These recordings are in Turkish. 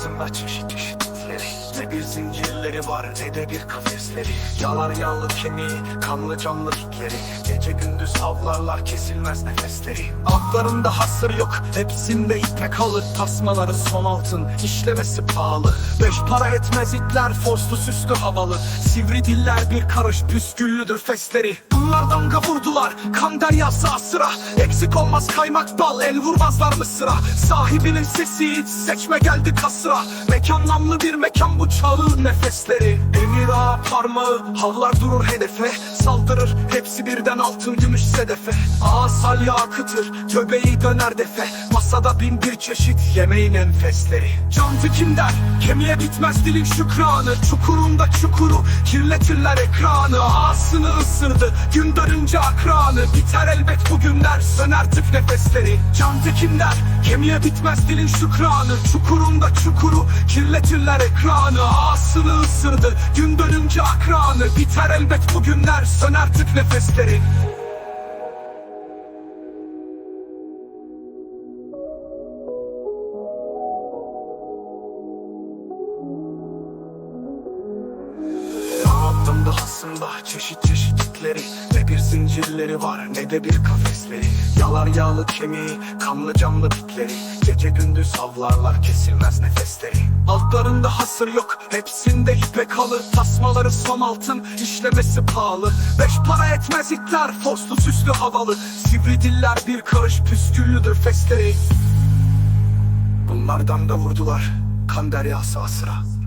so much and she, she, she, she. Ne bir zincirleri var bir kafesleri. Yalar yağlı kemiği, kanlı canlı dikleri Gece gündüz avlarlar kesilmez nefesleri. Altlarında hasır yok, hepsinde ipek halı Tasmaları. Son altın, işlemesi pahalı. Beş para etmez itler, forslu süslü havalı. Sivri diller bir karış püsküllüdür fesleri Bunlar damga vurdular, kan deryası asıra. Eksik olmaz kaymak bal, el vurmazlar mı Sahibinin sesi hiç seçme geldi kasra Mekan namlı bir mekan bu çağın nefesleri Emir ağa parmağı, havlar durur hedefe. Saldırır hepsi birden altın gümüş sedefe. Ağa salya akıtır, göbeği döner defe. Masada bin bir çeşit yemeğin enfesleri. Can kim der, kemiğe bitmez dilin şükranı. Çukurunda çukuru, kirletirler ekranı. Ağasını ısırdı, gün dönünce akranı. Biter elbet bugünler, söner tık nefesleri. Can kim der, kemiğe bitmez dilin şükranı Çukurunda çukuru, kirletirler ekranı. Ağasını ısırdı, gün dönünce akranı. Biter elbet bugünler, söner tık nefesleri Dağıttım aslında çeşit çeşitlikleri. Ne bir zincirleri var ne de bir kafesleri. Yalar yağlı kemiği, kanlı canlı bitleri. Gece gündüz avlarlar kesilmez nefesleri. Altlarında hasır yok, hepsinde ipek halı Tasmaları son altın, işlemesi pahalı. Beş para etmez itler, forslu süslü havalı. Sivri diller bir karış püsküllüdür fesleri Bunlardan da vurdular, kan deryası asıra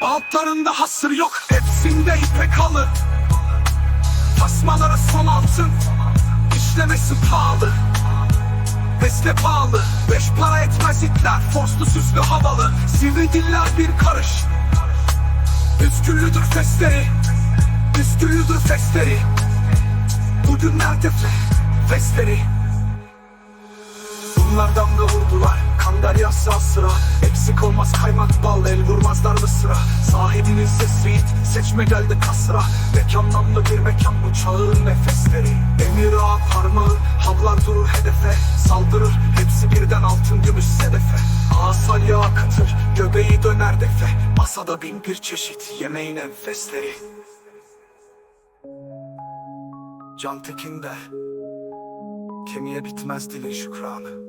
Altlarında hasır yok Hepsinde ipek halı Tasmaları son altın İşlemesi pahalı. Beste pahalı Beş para etmez itler Forslu süslü havalı. Sivri diller bir karış. Püsküllüdür fesleri Püsküllüdür fesleri Bugünlerde fe, fesleri Bunlardan da vurdular Kan deryası sıra Eksik olmaz kaymak bal El vurmazlar mı sıra? Sahibinin sesi it Seçme geldi kasra. Mekan namlı bir mekan bu çağın nefesleri. Emir ağa parmağı Havlar durur hedefe. Saldırır hepsi birden altın gümüş sedefe. Ağa salya akıtır Göbeği döner defe. Masada bin bir çeşit Yemeğin enfesleri. Can Tekin der Kemiğe bitmez dilin şükranı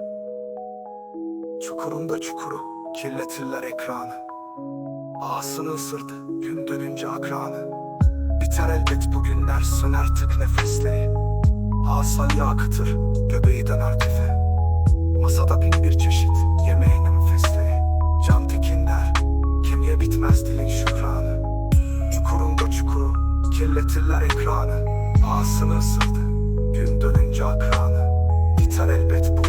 Çukurunda çukuru, kirletirler ekranı. Ağasını ısırdı, gün dönünce akranı. Biter elbet bugünler, söner tık nefesleri. Asal akıtır, göbeği döner tüfe. Masada bin bir çeşit, yemeğinin fesleri. Can tikinler, kemiğe bitmez dilin şükranı. Çukurunda çukuru, kirletirler ekranı. Ağasını ısırdı, gün dönünce akranı. Biter elbet bu